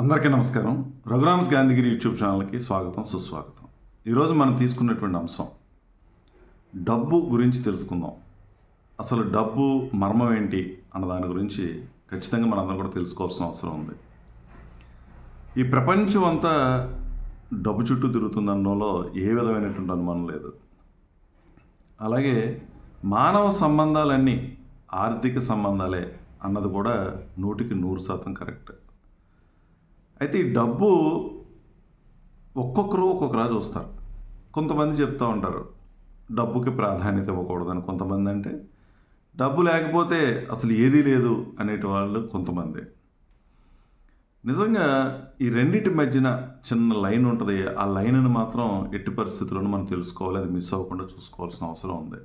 అందరికీ నమస్కారం. రఘురామ్స్ గాంధీగిరి యూట్యూబ్ ఛానల్కి స్వాగతం సుస్వాగతం. ఈరోజు మనం తీసుకున్నటువంటి అంశం డబ్బు గురించి తెలుసుకుందాం. అసలు డబ్బు మర్మం ఏంటి అన్న దాని గురించి ఖచ్చితంగా మనందరం కూడా తెలుసుకోవాల్సిన అవసరం ఉంది. ఈ ప్రపంచం అంతా డబ్బు చుట్టూ తిరుగుతుందనడంలో ఏ విధమైనటువంటి అనుమానం లేదు. అలాగే మానవ సంబంధాలన్నీ ఆర్థిక సంబంధాలే అన్నది కూడా నూటికి నూరు శాతం కరెక్ట్. అయితే ఈ డబ్బు ఒక్కొక్కరు ఒక్కొక్కరా చూస్తారు కొంతమంది చెప్తూ ఉంటారు డబ్బుకి ప్రాధాన్యత ఇవ్వకూడదని కొంతమంది అంటే డబ్బు లేకపోతే అసలు ఏదీ లేదు అనేటి వాళ్ళు కొంతమంది. నిజంగా ఈ రెండింటి మధ్యన చిన్న లైన్ ఉంటుంది. ఆ లైన్ను మాత్రం ఎట్టి పరిస్థితుల్లోనూ మనం తెలుసుకోవాలి అది మిస్ అవ్వకుండా చూసుకోవాల్సిన అవసరం ఉంది.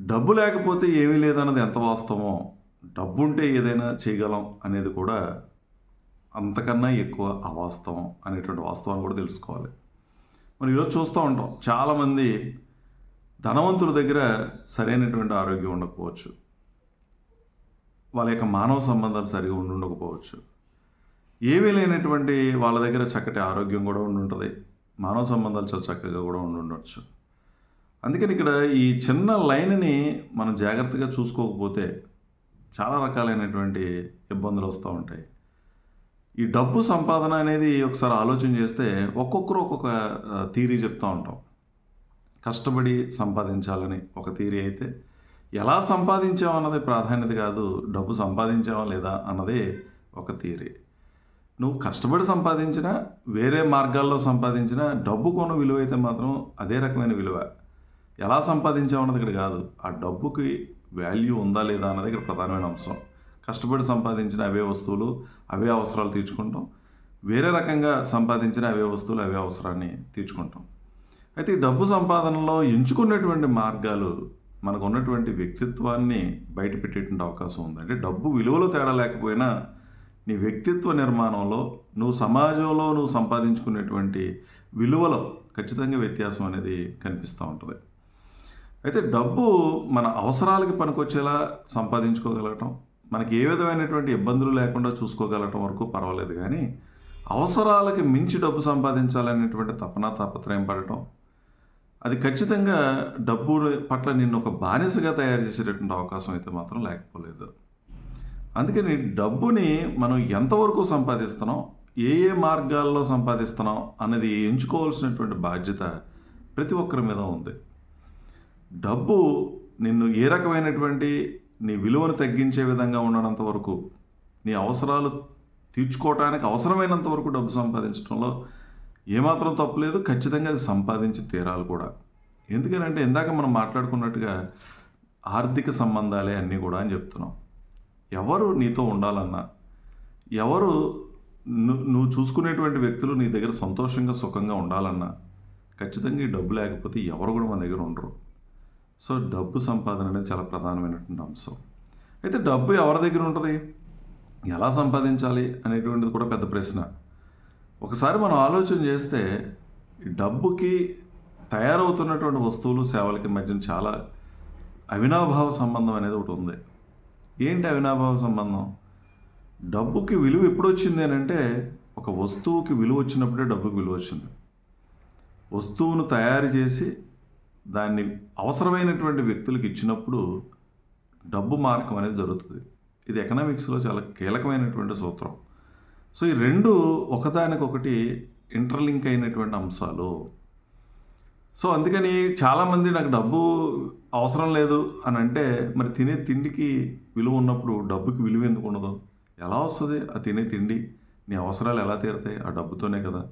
డబ్బు లేకపోతే ఏమీ లేదన్నది ఎంత వాస్తవమో డబ్బు ఉంటే ఏదైనా చేయగలం అనేది కూడా అంతకన్నా ఎక్కువ అవాస్తవం అనేటువంటి వాస్తవాన్ని కూడా తెలుసుకోవాలి. మనం ఈరోజు చూస్తూ ఉంటాం చాలామంది ధనవంతుల దగ్గర సరైనటువంటి ఆరోగ్యం ఉండకపోవచ్చు. వాళ్ళ యొక్క మానవ సంబంధాలు సరిగా ఉండి ఉండకపోవచ్చు. ఏమీ లేనటువంటి వాళ్ళ దగ్గర చక్కటి ఆరోగ్యం కూడా ఉండి ఉంటుంది. మానవ సంబంధాలు చాలా చక్కగా కూడా ఉండుండొచ్చు అందుకని ఇక్కడ ఈ చిన్న లైన్ని మనం జాగ్రత్తగా చూసుకోకపోతే చాలా రకాలైనటువంటి ఇబ్బందులు వస్తూ ఉంటాయి. ఈ డబ్బు సంపాదన అనేది ఒకసారి ఆలోచన చేస్తే ఒక్కొక్కరు ఒక్కొక్క థీరీ చెప్తూ ఉంటాం. కష్టపడి సంపాదించాలని ఒక థీరీ అయితే ఎలా సంపాదించాం అన్నది ప్రాధాన్యత కాదు డబ్బు సంపాదించావా లేదా అన్నది ఒక థీరీ. నువ్వు కష్టపడి సంపాదించినా వేరే మార్గాల్లో సంపాదించినా డబ్బు కొన్న విలువ అయితే మాత్రం అదే రకమైన విలువ. ఎలా సంపాదించావు అన్నది ఇక్కడ కాదు ఆ డబ్బుకి వాల్యూ ఉందా లేదా అన్నది ఇక్కడ ప్రధానమైన అంశం. కష్టపడి సంపాదించిన అవే వస్తువులు అవే అవసరాలు తీర్చుకుంటాం. వేరే రకంగా సంపాదించిన అవే వస్తువులు అవే అవసరాన్ని తీర్చుకుంటాం. అయితే ఈ డబ్బు సంపాదనలో ఎంచుకున్నటువంటి మార్గాలు మనకు ఉన్నటువంటి వ్యక్తిత్వాన్ని బయటపెట్టేటువంటి అవకాశం ఉంది. అంటే డబ్బు విలువలో తేడా లేకపోయినా నీ వ్యక్తిత్వ నిర్మాణంలో నువ్వు సమాజంలో నువ్వు సంపాదించుకునేటువంటి విలువలో ఖచ్చితంగా వ్యత్యాసం అనేది కనిపిస్తూ ఉంటుంది. అయితే డబ్బు మన అవసరాలకి పనికొచ్చేలా సంపాదించుకోగలగటం మనకి ఏ విధమైనటువంటి ఇబ్బందులు లేకుండా చూసుకోగలటం వరకు పర్వాలేదు కానీ అవసరాలకి మించి డబ్బు సంపాదించాలనేటువంటి తపన తాపత్రయం పడటం అది ఖచ్చితంగా డబ్బు పట్ల నిన్ను ఒక బానిసగా తయారు చేసేటటువంటి అవకాశం అయితే మాత్రం లేకపోలేదు. అందుకని డబ్బుని మనం ఎంతవరకు సంపాదిస్తున్నాం ఏ ఏ మార్గాల్లో సంపాదిస్తున్నాం అన్నది ఎంచుకోవాల్సినటువంటి బాధ్యత ప్రతి ఒక్కరి మీద ఉంది. డబ్బు నిన్ను ఏ రకమైనటువంటి నీ విలువను తగ్గించే విధంగా ఉండనంత వరకు నీ అవసరాలు తీర్చుకోవటానికి అవసరమైనంత వరకు డబ్బు సంపాదించడంలో ఏమాత్రం తప్పులేదు ఖచ్చితంగా అది సంపాదించి తీరాలి కూడా. ఎందుకనంటే ఇందాక మనం మాట్లాడుకున్నట్టుగా ఆర్థిక సంబంధాలే అన్నీ కూడా అని చెప్తున్నాం. ఎవరు నీతో ఉండాలన్నా ఎవరు నువ్వు చూసుకునేటువంటి వ్యక్తులు నీ దగ్గర సంతోషంగా సుఖంగా ఉండాలన్నా ఖచ్చితంగా ఈ డబ్బు లేకపోతే ఎవరు కూడా మన దగ్గర ఉండరు. సో డబ్బు సంపాదన అనేది చాలా ప్రధానమైనటువంటి అంశం. అయితే డబ్బు ఎవరి దగ్గర ఉంటుంది? ఎలా సంపాదించాలి అనేటువంటిది కూడా పెద్ద ప్రశ్న. ఒకసారి మనం ఆలోచన చేస్తే డబ్బుకి తయారవుతున్నటువంటి వస్తువులు సేవలకి మధ్యన చాలా అవినాభావ సంబంధం అనేది ఒకటి ఉంది. ఏంటి అవినాభావ సంబంధం? డబ్బుకి విలువ ఎప్పుడు వచ్చింది అని అంటే ఒక వస్తువుకి విలువ వచ్చినప్పుడే డబ్బుకి విలువ వచ్చింది. వస్తువును తయారు చేసి దాన్ని అవసరమైనటువంటి వ్యక్తులకు ఇచ్చినప్పుడు డబ్బు మార్గం అనేది జరుగుతుంది. ఇది ఎకనామిక్స్లో చాలా కీలకమైనటువంటి సూత్రం. సో ఈ రెండు ఒకదానికొకటి ఇంటర్లింక్ అయినటువంటి అంశాలు. సో అందుకని చాలామంది నాకు డబ్బు అవసరం లేదు అని అంటే మరి తినే తిండికి విలువ ఉన్నప్పుడు డబ్బుకి విలువ ఎందుకు ఉండదు? ఎలా వస్తుంది? ఆ తినే తిండి నీ అవసరాలు ఎలా తీరుతాయి? ఆ డబ్బుతోనే కదా.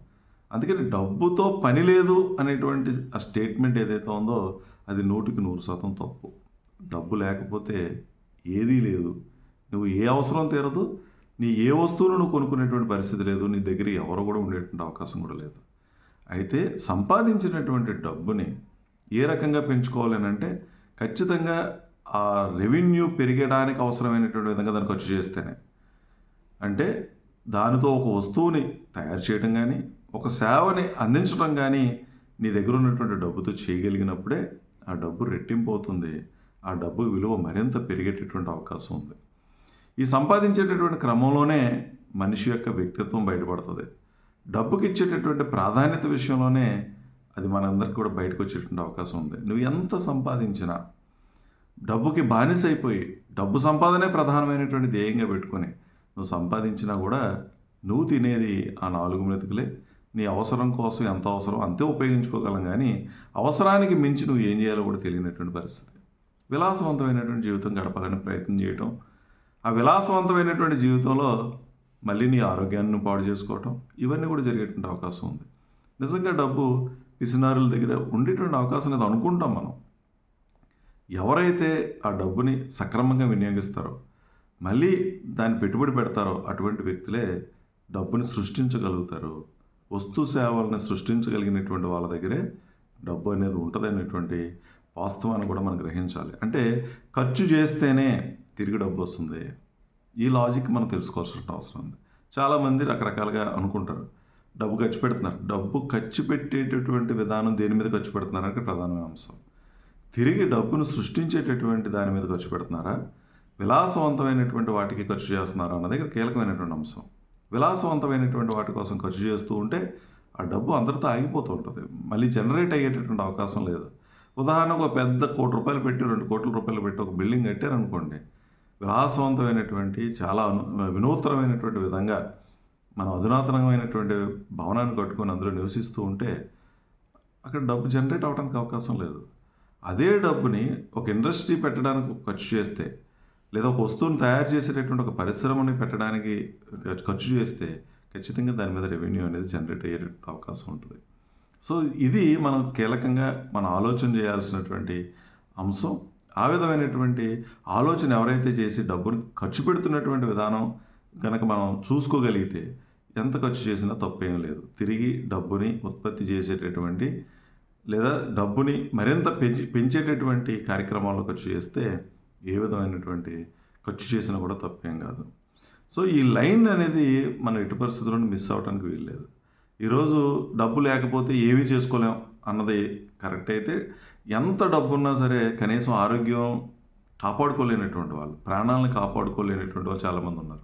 అందుకని డబ్బుతో పని లేదు అనేటువంటి ఆ స్టేట్మెంట్ ఏదైతే ఉందో అది నూటికి నూరు శాతం తప్పు. డబ్బు లేకపోతే ఏదీ లేదు. నువ్వు ఏ అవసరం తీరదు. నీ ఏ వస్తువును నువ్వు కొనుక్కునేటువంటి పరిస్థితి లేదు. నీ దగ్గర ఎవరు కూడా ఉండేటువంటి అవకాశం కూడా లేదు. అయితే సంపాదించినటువంటి డబ్బుని ఏ రకంగా పెంచుకోవాలని అంటే ఖచ్చితంగా ఆ రెవెన్యూ పెరిగడానికి అవసరమైనటువంటి విధంగా దాన్ని ఖర్చు చేస్తేనే. అంటే దానితో ఒక వస్తువుని తయారు చేయడం కానీ ఒక సేవని అందించడం కానీ నీ దగ్గర ఉన్నటువంటి డబ్బుతో చేయగలిగినప్పుడే ఆ డబ్బు రెట్టింపు అవుతుంది. ఆ డబ్బు విలువ మరింత పెరిగేటటువంటి అవకాశం ఉంది. ఈ సంపాదించేటటువంటి క్రమంలోనే మనిషి యొక్క వ్యక్తిత్వం బయటపడుతుంది. డబ్బుకి ఇచ్చేటటువంటి ప్రాధాన్యత విషయంలోనే అది మనందరికి కూడా బయటకు వచ్చేటువంటి అవకాశం ఉంది. నువ్వు ఎంత సంపాదించినా డబ్బుకి బానిస అయిపోయి డబ్బు సంపాదనే ప్రధానమైనటువంటి ధ్యేయంగా పెట్టుకొని నువ్వు సంపాదించినా కూడా నువ్వు తినేది ఆ నాలుగు మెతుకులే నీ అవసరం కోసం ఎంత అవసరం అంతే ఉపయోగించుకోగలం కానీ అవసరానికి మించి నువ్వు ఏం చేయాలో కూడా తెలియనటువంటి పరిస్థితి. విలాసవంతమైనటువంటి జీవితం గడపాలని ప్రయత్నం చేయటం ఆ విలాసవంతమైనటువంటి జీవితంలో మళ్ళీ నీ ఆరోగ్యాన్ని పాడు చేసుకోవటం ఇవన్నీ కూడా జరిగేటువంటి అవకాశం ఉంది. నిజంగా డబ్బు పిసినారుల దగ్గర ఉండేటువంటి అవకాశం లేదు అనుకుంటాం మనం. ఎవరైతే ఆ డబ్బుని సక్రమంగా వినియోగిస్తారో మళ్ళీ దాన్ని పెట్టుబడి పెడతారో అటువంటి వ్యక్తులే డబ్బుని సృష్టించగలుగుతారు. వస్తు సేవలను సృష్టించగలిగినటువంటి వాళ్ళ దగ్గరే డబ్బు అనేది ఉంటుంది అనేటువంటి వాస్తవాన్ని కూడా మనం గ్రహించాలి. అంటే ఖర్చు చేస్తేనే తిరిగి డబ్బు వస్తుంది. ఈ లాజిక్ మనం తెలుసుకోవాల్సిన అవసరం ఉంది. చాలామంది రకరకాలుగా అనుకుంటారు. డబ్బు ఖర్చు పెడుతున్నారు. డబ్బు ఖర్చు పెట్టేటటువంటి విధానం దేని మీద ఖర్చు పెడుతున్నారు అంటే ప్రధానమైన అంశం. తిరిగి డబ్బును సృష్టించేటటువంటి దాని మీద ఖర్చు పెడుతున్నారా? విలాసవంతమైనటువంటి వాటికి ఖర్చు చేస్తున్నారా అన్నది ఇక్కడ కీలకమైనటువంటి అంశం. విలాసవంతమైనటువంటి వాటి కోసం ఖర్చు చేస్తూ ఉంటే ఆ డబ్బు అందరితో ఆగిపోతూ ఉంటుంది. మళ్ళీ జనరేట్ అయ్యేటటువంటి అవకాశం లేదు. ఉదాహరణకు ఒక పెద్ద కోటి రూపాయలు పెట్టి రెండు కోట్ల రూపాయలు పెట్టి ఒక బిల్డింగ్ కట్టారనుకోండి విలాసవంతమైనటువంటి చాలా వినూత్నమైనటువంటి విధంగా మనం అధునాతనమైనటువంటి భవనాన్ని కట్టుకొని అందులో నివసిస్తూ ఉంటే అక్కడ డబ్బు జనరేట్ అవడానికి అవకాశం లేదు. అదే డబ్బుని ఒక ఇండస్ట్రీ పెట్టడానికి ఖర్చు చేస్తే లేదా ఒక వస్తువును తయారు చేసేటటువంటి ఒక పరిశ్రమని పెట్టడానికి ఖర్చు చేస్తే ఖచ్చితంగా దాని మీద రెవెన్యూ అనేది జనరేట్ అయ్యే అవకాశం ఉంటుంది. సో ఇది మనం కీలకంగా మనం ఆలోచన చేయాల్సినటువంటి అంశం. ఆ విధమైనటువంటి ఆలోచన ఎవరైతే చేసి డబ్బుని ఖర్చు పెడుతున్నటువంటి విధానం కనుక మనం చూసుకోగలిగితే ఎంత ఖర్చు చేసినా తప్పేం లేదు. తిరిగి డబ్బుని ఉత్పత్తి చేసేటటువంటి లేదా డబ్బుని మరింత పెంచి పెంచేటటువంటి కార్యక్రమాల్లో ఖర్చు చేస్తే ఏ విధమైనటువంటి ఖర్చు చేసినా కూడా తప్పేం కాదు. సో ఈ లైన్ అనేది మనం ఎటు పరిస్థితుల్లో మిస్ అవ్వడానికి వీల్లేదు. ఈరోజు డబ్బు లేకపోతే ఏమీ చేసుకోలేం అన్నది కరెక్ట్ అయితే ఎంత డబ్బు ఉన్నా సరే కనీసం ఆరోగ్యం కాపాడుకోలేనటువంటి వాళ్ళు ప్రాణాలను కాపాడుకోలేనటువంటి వాళ్ళు చాలామంది ఉన్నారు.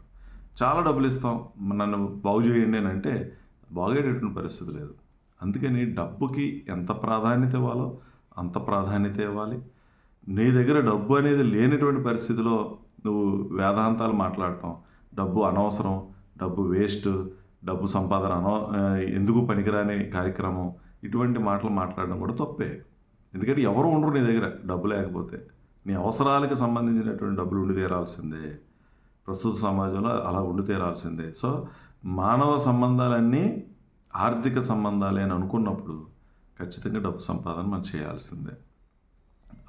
చాలా డబ్బులు ఇస్తాం. నన్ను బాగు చేయండి అని అంటే బాగేటటువంటి పరిస్థితి లేదు. అందుకని డబ్బుకి ఎంత ప్రాధాన్యత ఇవ్వాలో అంత ప్రాధాన్యత ఇవ్వాలి. నీ దగ్గర డబ్బు అనేది లేనటువంటి పరిస్థితిలో నువ్వు వేదాంతాలు మాట్లాడటం. డబ్బు అనవసరం డబ్బు వేస్ట్ డబ్బు సంపాదన అనవ ఎందుకు పనికిరాని కార్యక్రమం. ఇటువంటి మాటలు మాట్లాడడం కూడా తప్పే. ఎందుకంటే ఎవరు ఉండరు నీ దగ్గర డబ్బు లేకపోతే. నీ అవసరాలకు సంబంధించినటువంటి డబ్బులు ఉండి తీరాల్సిందే. ప్రస్తుత సమాజంలో అలా ఉండి తీరాల్సిందే. సో మానవ సంబంధాలన్నీ ఆర్థిక సంబంధాలే అని అనుకున్నప్పుడు ఖచ్చితంగా డబ్బు సంపాదన మనం చేయాల్సిందే.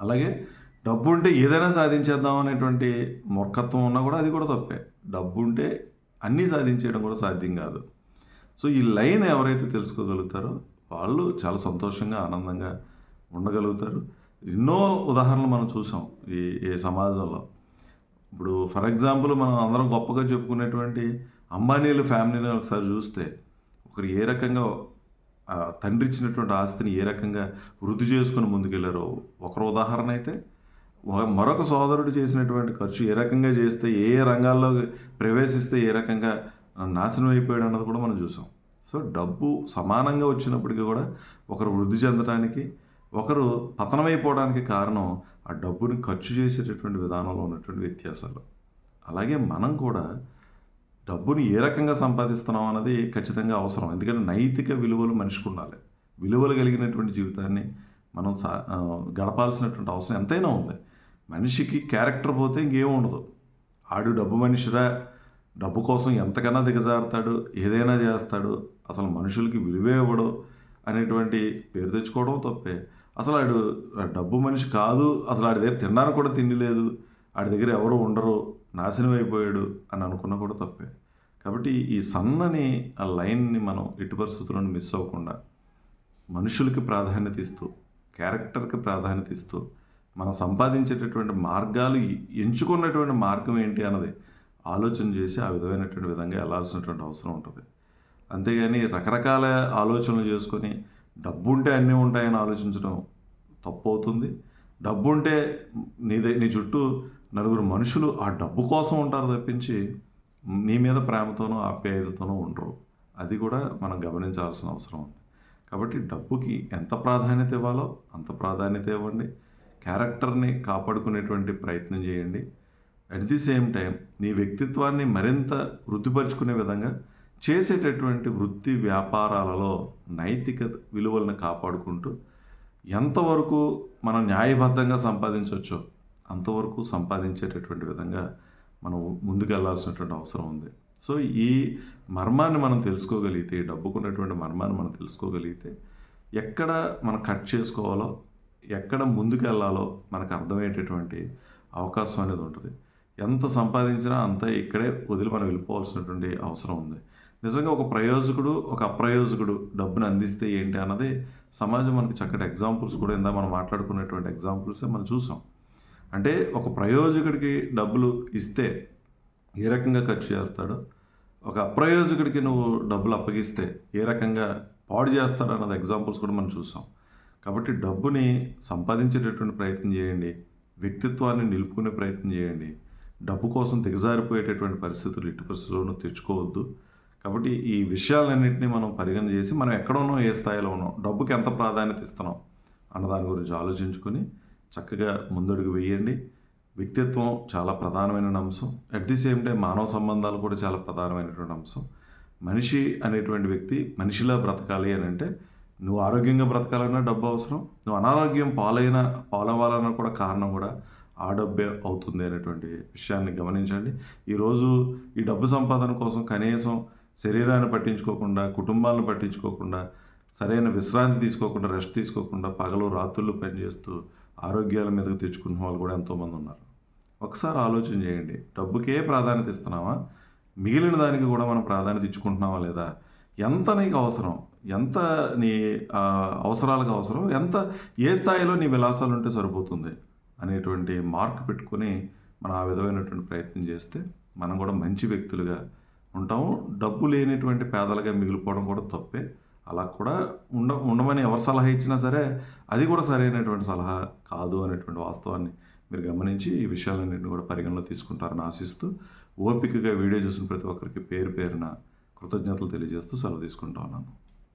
అలాగే డబ్బు ఉంటే ఏదైనా సాధించేద్దాం అనేటువంటి మూర్ఖత్వం ఉన్నా కూడా అది కూడా తప్పే. డబ్బు ఉంటే అన్నీ సాధించేయడం కూడా సాధ్యం కాదు. సో ఈ లైన్ ఎవరైతే తెలుసుకోగలుగుతారో వాళ్ళు చాలా సంతోషంగా ఆనందంగా ఉండగలుగుతారు. ఎన్నో ఉదాహరణలు మనం చూసాం ఈ ఈ సమాజంలో. ఇప్పుడు ఫర్ ఎగ్జాంపుల్ మనం అందరం గొప్పగా చెప్పుకునేటువంటి అంబానీల ఫ్యామిలీని ఒకసారి చూస్తే ఒకరు ఏ రకంగా తండ్రి ఇచ్చినటువంటి ఆస్తిని ఏ రకంగా వృద్ధి చేసుకుని ముందుకెళ్ళారో ఒకరు ఉదాహరణ అయితే మరొక సోదరుడు చేసినటువంటి ఖర్చు ఏ రకంగా చేస్తే ఏ ఏ రంగాల్లో ప్రవేశిస్తే ఏ రకంగా నాశనం అయిపోయాడు అన్నది కూడా మనం చూసాం. సో డబ్బు సమానంగా వచ్చినప్పటికీ కూడా ఒకరు వృద్ధి చెందడానికి ఒకరు పతనమైపోవడానికి కారణం ఆ డబ్బుని ఖర్చు చేసేటటువంటి విధానంలో ఉన్నటువంటి వ్యత్యాసాలు. అలాగే మనం కూడా డబ్బుని ఏ రకంగా సంపాదిస్తున్నాం అన్నది ఖచ్చితంగా అవసరం. ఎందుకంటే నైతిక విలువలు మనిషికి ఉండాలి. విలువలు కలిగినటువంటి జీవితాన్ని మనం సా గడపాల్సినటువంటి అవసరం ఎంతైనా ఉంది. మనిషికి క్యారెక్టర్ పోతే ఇంకేం ఉండదు. ఆడు డబ్బు మనిషిరా డబ్బు కోసం ఎంతకన్నా దిగజారుతాడు ఏదైనా చేస్తాడు అసలు మనుషులకి విలువే ఇవ్వడు అనేటువంటి పేరు తెచ్చుకోవడం తప్పే. అసలు ఆడు డబ్బు మనిషి కాదు అసలు ఆడి దగ్గర తినడానికి కూడా తిండి లేదు ఆడి దగ్గర ఎవరు ఉండరు నాశనం అయిపోయాడు అని అనుకున్నా కూడా తప్పే. కాబట్టి ఈ సన్నని ఆ లైన్ని మనం ఎట్టి పరిస్థితులను మిస్ అవ్వకుండా మనుషులకి ప్రాధాన్యత ఇస్తూ క్యారెక్టర్కి ప్రాధాన్యత ఇస్తూ మనం సంపాదించేటటువంటి మార్గాలు ఎంచుకున్నటువంటి మార్గం ఏంటి అన్నది ఆలోచన చేసి ఆ విధమైనటువంటి విధంగా వెళ్ళాల్సినటువంటి అవసరం ఉంటుంది. అంతేగాని రకరకాల ఆలోచనలు చేసుకొని డబ్బు ఉంటే అన్నీ ఉంటాయని ఆలోచించడం తప్పు అవుతుంది. డబ్బు ఉంటే నీ నీ చుట్టూ నలుగురు మనుషులు ఆ డబ్బు కోసం ఉంటారు తప్పించి నీ మీద ప్రేమతోనో ఆప్యాయతతోనో ఉండరు. అది కూడా మనం గమనించాల్సిన అవసరం ఉంది. కాబట్టి డబ్బుకి ఎంత ప్రాధాన్యత ఇవ్వాలో అంత ప్రాధాన్యత ఇవ్వండి. క్యారెక్టర్ని కాపాడుకునేటువంటి ప్రయత్నం చేయండి. అట్ ది సేమ్ టైం నీ వ్యక్తిత్వాన్ని మరింత వృద్ధిపరుచుకునే విధంగా చేసేటటువంటి వృత్తి వ్యాపారాలలో నైతిక విలువలను కాపాడుకుంటూ ఎంతవరకు మనం న్యాయబద్ధంగా సంపాదించవచ్చో అంతవరకు సంపాదించేటటువంటి విధంగా మనం ముందుకెళ్ళాల్సినటువంటి అవసరం ఉంది. సో ఈ మర్మాన్ని మనం తెలుసుకోగలిగితే ఈ డబ్బుకున్నటువంటి మర్మాన్ని మనం తెలుసుకోగలిగితే ఎక్కడ మనం కట్ చేసుకోవాలో ఎక్కడ ముందుకెళ్ళాలో మనకు అర్థమయ్యేటటువంటి అవకాశం అనేది ఉంటుంది. ఎంత సంపాదించినా అంత ఇక్కడే వదిలి మనం వెళ్ళిపోవాల్సినటువంటి అవసరం ఉంది. నిజంగా ఒక ప్రయోజకుడు ఒక అప్రయోజకుడు డబ్బును అందిస్తే ఏంటి అన్నది సమాజం మనకి చక్కటి ఎగ్జాంపుల్స్ కూడా ఇందా మనం మాట్లాడుకునేటువంటి ఎగ్జాంపుల్సే మనం చూసాం. అంటే ఒక ప్రయోజకుడికి డబ్బులు ఇస్తే ఏ రకంగా ఖర్చు చేస్తాడో? ఒక అప్రయోజకుడికి నువ్వు డబ్బులు అప్పగిస్తే ఏ రకంగా పాడు చేస్తాడు అన్నది ఎగ్జాంపుల్స్ కూడా మనం చూసాం. కాబట్టి డబ్బుని సంపాదించేటటువంటి ప్రయత్నం చేయండి. వ్యక్తిత్వాన్ని నిలుపుకునే ప్రయత్నం చేయండి. డబ్బు కోసం దిగజారిపోయేటటువంటి పరిస్థితులు ఇటు పరిస్థితుల్లోనూ తెచ్చుకోవద్దు. కాబట్టి ఈ విషయాలన్నింటినీ మనం పరిగణ చేసి మనం ఎక్కడ ఉన్నాం ఏ స్థాయిలో ఉన్నాం డబ్బుకి ఎంత ప్రాధాన్యత ఇస్తున్నాం అన్న దాని గురించి ఆలోచించుకొని చక్కగా ముందడుగు వేయండి. వ్యక్తిత్వం చాలా ప్రధానమైన అంశం. అట్ ది సేమ్ టైం మానవ సంబంధాలు కూడా చాలా ప్రధానమైనటువంటి అంశం. మనిషి అనేటువంటి వ్యక్తి మనిషిలా బ్రతకాలి అని అంటే నువ్వు ఆరోగ్యంగా బ్రతకాలన్నా డబ్బు అవసరం. నువ్వు అనారోగ్యం పాలైన పాలవ్వాలన్నా కూడా కారణం కూడా ఆ డబ్బే అవుతుంది అనేటువంటి విషయాన్ని గమనించండి. ఈరోజు ఈ డబ్బు సంపాదన కోసం కనీసం శరీరాన్ని పట్టించుకోకుండా కుటుంబాలను పట్టించుకోకుండా సరైన విశ్రాంతి తీసుకోకుండా రెస్ట్ తీసుకోకుండా పగలు రాత్రులు పనిచేస్తూ ఆరోగ్యాల మీదకు తెచ్చుకున్న వాళ్ళు కూడా ఎంతోమంది ఉన్నారు. ఒకసారి ఆలోచన చేయండి. డబ్బుకే ప్రాధాన్యత ఇస్తున్నావా? మిగిలిన దానికి కూడా మనం ప్రాధాన్యత ఇచ్చుకుంటున్నావా లేదా? ఎంత నీకు అవసరం? ఎంత నీ అవసరాలకు అవసరం? ఎంత ఏ స్థాయిలో నీ విలాసాలు ఉంటే సరిపోతుంది? అనేటువంటి మార్క్ పెట్టుకొని మనం ఆ విధమైనటువంటి ప్రయత్నం చేస్తే మనం కూడా మంచి వ్యక్తులుగా ఉంటాము. డబ్బు లేనటువంటి పేదలుగా మిగిలిపోవడం కూడా తప్పే. అలా కూడా ఉండ ఉండమని ఎవరు సలహా ఇచ్చినా సరే అది కూడా సరైనటువంటి సలహా కాదు అనేటువంటి వాస్తవాన్ని మీరు గమనించి ఈ విషయాలన్నింటినీ కూడా పరిగణలో తీసుకుంటారని ఆశిస్తూ ఓపికగా వీడియో చూసిన ప్రతి ఒక్కరికి పేరు పేరున కృతజ్ఞతలు తెలియజేస్తూ సెలవు తీసుకుంటా ఉన్నాను.